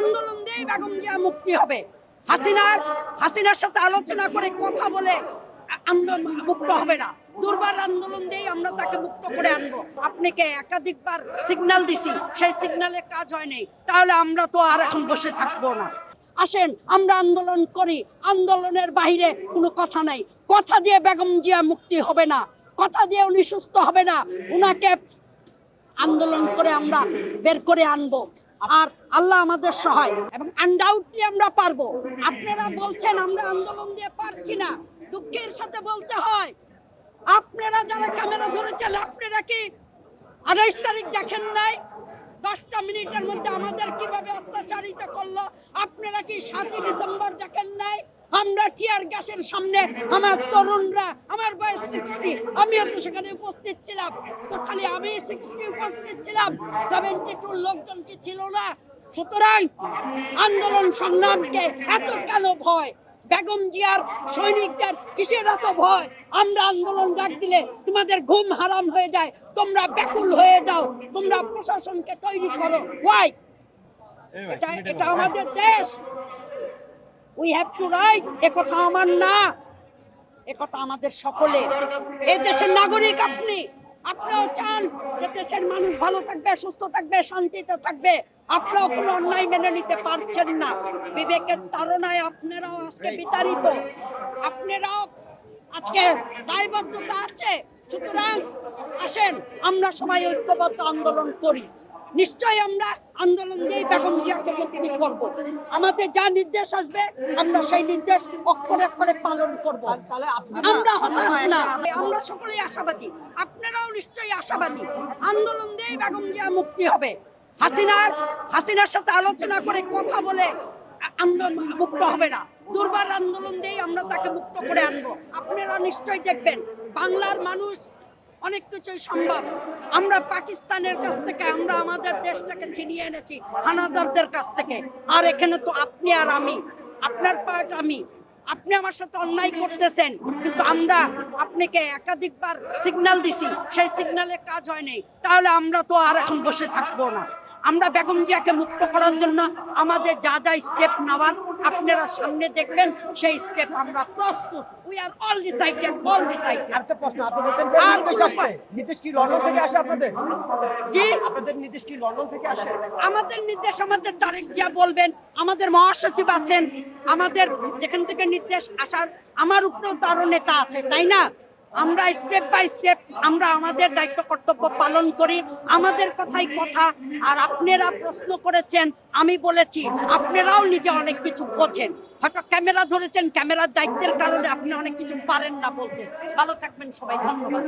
আন্দোলন দিয়েই বেগম জিয়া মুক্তি হবে। হাসিনার হাসিনার সাথে আলোচনা করে কথা বলে আন্দোলন মুক্ত হবে না। দুর্বার আন্দোলন দিয়েই আমরা তাকে মুক্ত করে আনব। আপনাকে একাধিকবার সিগন্যাল দিছি। সেই সিগন্যালে কাজ হয়নি। তাহলে আমরা তো আর এখন বসে থাকব না। আসেন, আমরা আন্দোলন করি। আন্দোলনের বাইরে কোনো কথা নাই। কথা দিয়ে বেগম জিয়া মুক্তি হবে না। কথা দিয়ে উনি সুস্থ হবে না। উনাকে আন্দোলন করে আমরা বের করে আনব। আর আল্লাহ আমাদের সহায়। এবং আনডাউটলি আমরা পারব। আপনারা বলছেন, আমরা আন্দোলন দিয়ে পারছি না। দুঃখের সাথে বলতে হয়, আপনারা যারা ক্যামেরা ধরেছেন, আপনারা কি আঠাইশ তারিখ দেখেন নাই? দশটা মিনিটের মধ্যে আমাদের কীভাবে অত্যাচারিত করল, আপনারা কি সাতই ডিসেম্বর দেখেন নাই? আমরা টিয়ার গ্যাসের সামনে, আমার তরুণরা, আমার বয়স সিক্সটি আমিও তো সেখানে উপস্থিত ছিলাম। তো খালি আমি সিক্সটি উপস্থিত ছিলাম সেভেন্টি টু লোকজন কি ছিল না? সুতরাং আন্দোলন সংগ্রামকে এত কেন ভয়? বেগম জিয়ার সৈনিকদের কিসের এত ভয়? আমরা আন্দোলন ডাক দিলে তোমাদের ঘুম হারাম হয়ে যায়। তোমরা ব্যাকুল হয়ে যাও। তোমরা প্রশাসনকে তৈরি করো। ওয়াই এটা এটা আমাদের দেশ। উই হ্যাভ টু রাইট একথা আমার না। একথা আমাদের সকলে এই দেশের নাগরিক আপনি। আপনিও চান যে দেশের মানুষ ভালো থাকবে সুস্থ থাকবে শান্তিতে থাকবে। আপনারাও কোনো অন্যায় মেনে নিতে পারছেন না। বিবেকের তারণায় আপনারাও আজকে বিতাড়িত। আপনারাও আজকে দায়বদ্ধতা আছে। সুতরাং আসেন, আমরা সবাই ঐক্যবদ্ধ আন্দোলন করি। নিশ্চয়ই আমরা আন্দোলন দিয়ে বেগম জিয়াকে মুক্তি করব। আমাদের যা নির্দেশ আসবে, আমরা সেই নির্দেশ অক্ষরে অক্ষরে পালন করব। আমরা হতাশ না। আমরা সকলেই আশাবাদী। আপনারাও নিশ্চয়ই আশাবাদী। আন্দোলন দিয়েই বেগম জিয়া মুক্তি হবে। হাসিনার হাসিনার সাথে আলোচনা করে কথা বলে আন্দোলন মুক্ত হবে না। দুর্বার আন্দোলন দিয়েই আমরা তাকে মুক্ত করে আনব। আপনারা নিশ্চয়ই দেখবেন, বাংলার মানুষ অনেক কিছুই সম্ভব। আমরা পাকিস্তানের কাছ থেকে, আমরা আমাদের দেশটাকে ছিনিয়ে এনেছি, হানাদারদের কাছ থেকে। আর এখানে তো আপনি আর আমি, আপনার পার্ট আমি। আপনি আমার সাথে অন্যায় করতেছেন, কিন্তু আমরা আপনাকে একাধিকবার সিগন্যাল দিছি। সেই সিগন্যালে কাজ হয়নি তাহলে আমরা তো আর এখন বসে থাকব না। আমরা বেগম জিয়াকে মুক্ত করার জন্য আমাদের যা যা স্টেপ নেওয়ার আপনারা সামনে দেখবেন সেই স্টেপ আমরা প্রস্তুত। We are all decided all decided আরেকটা প্রশ্ন আপনি বলছেন আর আর নির্দেশ কি লন্ডন থেকে আসে আপনাদের? জি। আপনাদের নির্দেশ কি লন্ডন থেকে আসে? আমাদের নির্দেশ আমাদের তারেক জিয়া বলবেন আমাদের মহাসচিব আছেন আমাদের যেখান থেকে নির্দেশ আসার আমার উপরেও তারও নেতা আছে তাই না? আমরা স্টেপ বাই স্টেপ আমরা আমাদের দায়িত্ব কর্তব্য পালন করি, আমাদের কথাই কথা। আর আপনারা প্রশ্ন করেছেন, আমি বলেছি, আপনারাও নিজে অনেক কিছু বোঝেন। হয়তো ক্যামেরা ধরেছেন, ক্যামেরার দায়িত্বের কারণে আপনি অনেক কিছু পারেন না বলতে। ভালো থাকবেন সবাই, ধন্যবাদ।